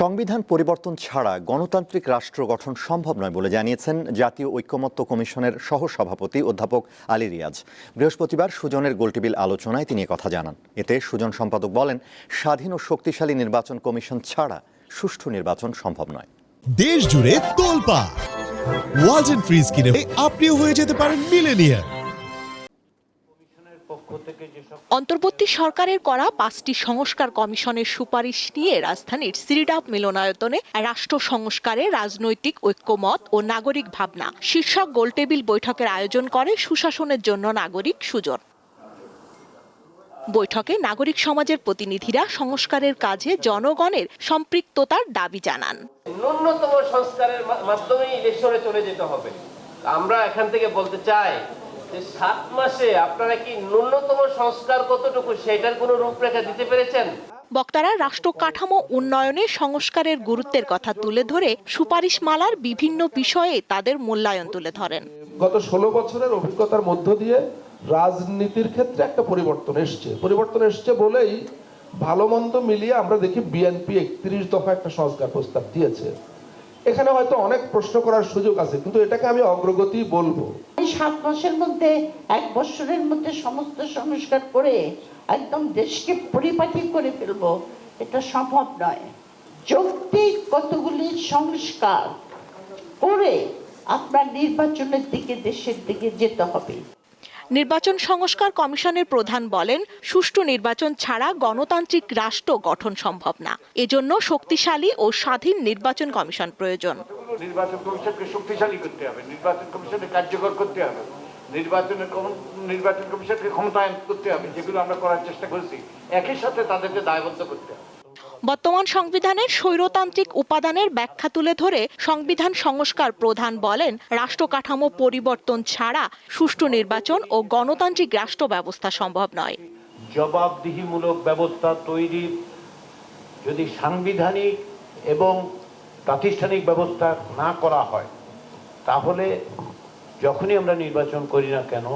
সংবিধান পরিবর্তন ছাড়া গণতান্ত্রিক রাষ্ট্র গঠন সম্ভব নয় বলে জানিয়েছেন জাতীয় ঐক্যমত্য কমিশনের সহসভাপতি অধ্যাপক আলী রিয়াজ। বৃহস্পতিবার সুজনের গোলটেবিল আলোচনায় তিনি কথা জানান। এতে সুজন সম্পাদক বলেন, স্বাধীন ও শক্তিশালী নির্বাচন কমিশন ছাড়া সুষ্ঠু নির্বাচন সম্ভব নয়। দেশ জুড়ে তোলপা ওয়ালটন ফ্রিজ কিনে আপনিও হয়ে যেতে পারেন মিলেনিয়ার অন্তর্বর্তী সরকারের করা পাঁচটি সংস্কার কমিশনের সুপারিশ নিয়ে রাজধানীর সিরিডাপ মিলনায়তনে রাষ্ট্র সংস্কারে রাজনৈতিক ঐক্যমত ও নাগরিক ভাবনা শীর্ষক গোলটেবিল বৈঠকের আয়োজন করে সুশাসনের জন্য নাগরিক সুজন। বৈঠকে নাগরিক সমাজের প্রতিনিধিরা সংস্কারের কাজে জনগণের সম্পৃক্ততার দাবি জানান। ন্যূনতম সংস্কারের মা- মাধ্যমেই ইলেকশনে চলে যেতে হবে। আমরা এখান থেকে বলতে চাই সাত মাসে আপনারা কি ন্যূনতম সংস্কার কতটুকু সেটার কোনো রূপরেখা দিতে পেরেছেন? বক্তারা রাষ্ট্র কাঠামো উন্নয়নে সংস্কারের গুরুত্বের কথা তুলে ধরে সুপারিশ মালার বিভিন্ন বিষয়ে তাদের মূল্যায়ন তুলে ধরেন। গত ষোলো বছরের অভিজ্ঞতার মধ্য দিয়ে রাজনীতির ক্ষেত্রে একটা পরিবর্তন এসছে। পরিবর্তন এসছে বলেই ভালো মন্দ মিলিয়ে আমরা দেখি বিএনপি একত্রিশ দফা একটা সংস্কার প্রস্তাব দিয়েছে। এখানে হয়তো অনেক প্রশ্ন করার সুযোগ আছে কিন্তু এটাকে আমি অগ্রগতি বলব। সাত মাসের মধ্যে, এক বছরের মধ্যে সমস্ত সংস্কার করে একদম দেশকে পরিপাটি করে ফেলব, এটা সম্ভব নয়। যৌক্তিক কতগুলি সংস্কার করে আপনার নির্বাচনের দিকে, দেশের দিকে যেতে হবে। নির্বাচন সংস্কার কমিশনের প্রধান বলেন, সুষ্ঠু নির্বাচন ছাড়া গণতান্ত্রিক রাষ্ট্র গঠন সম্ভব না। এজন্য শক্তিশালী ও স্বাধীন নির্বাচন কমিশন প্রয়োজন। নির্বাচন কমিশনকে শক্তিশালী করতে হবে নির্বাচন কমিশনকে কার্যকর করতে হবে নির্বাচনের নির্বাচন কমিশনকে ক্ষমতায়ন করতে হবে যেগুলো আমরা করার চেষ্টা করেছি একই সাথে তাদেরকে দায়বদ্ধ করতে হবে। বর্তমান সংবিধানের স্বৈরতান্ত্রিক উপাদানের ব্যাখ্যা তুলে ধরে সংবিধান সংস্কার প্রধান বলেন রাষ্ট্র কাঠামো পরিবর্তন ছাড়া সুষ্ঠু নির্বাচন ও গণতান্ত্রিক রাষ্ট্র ব্যবস্থা সম্ভব নয়। জবাবদিহিমূলক ব্যবস্থা তৈরি যদি সাংবিধানিক এবং প্রাতিষ্ঠানিক ব্যবস্থা না করা হয়, তাহলে যখনই আমরা নির্বাচন করি না কেন,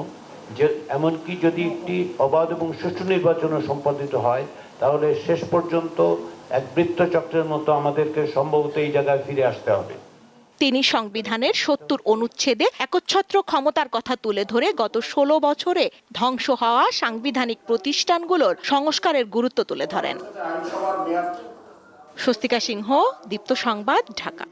যে এমনকি যদি একটি অবাধ এবং সুষ্ঠু নির্বাচনও সম্পাদিত হয়, তাহলে শেষ পর্যন্ত এক বৃত্তচক্রের মতো আমাদেরকে সম্ভবত এই জায়গায় ফিরে আসতে হবে। তিনি সংবিধানের সত্তর অনুচ্ছেদে একচ্ছত্র ক্ষমতার কথা তুলে ধরে গত ষোলো বছরে ধ্বংস হওয়া সাংবিধানিক প্রতিষ্ঠানগুলোর সংস্কারের গুরুত্ব তুলে ধরেন। স্বস্তিকা সিংহ দীপ্ত সংবাদ ঢাকা।